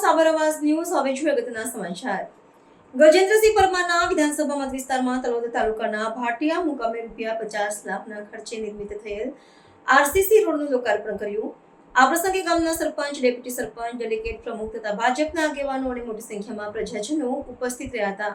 સાબર આવાઝ news. હવે છું અગત્યના સમાચાર. ગજેન્દ્રસિંહ પરમારના વિધાનસભા મત વિસ્તારમાં તલોદ તાલુકાના ભાટિયા મુકામે રૂપિયા પચાસ લાખના ખર્ચે નિર્મિત થયેલ આરસીસી રોડનું લોકાર્પણ કર્યું. આ પ્રસંગે ગામના સરપંચ, ડેપ્યુટી સરપંચ, ડેલિગેટ પ્રમુખ તથા ભાજપના આગેવાનો અને મોટી સંખ્યામાં પ્રજાજનો ઉપસ્થિત રહ્યા હતા.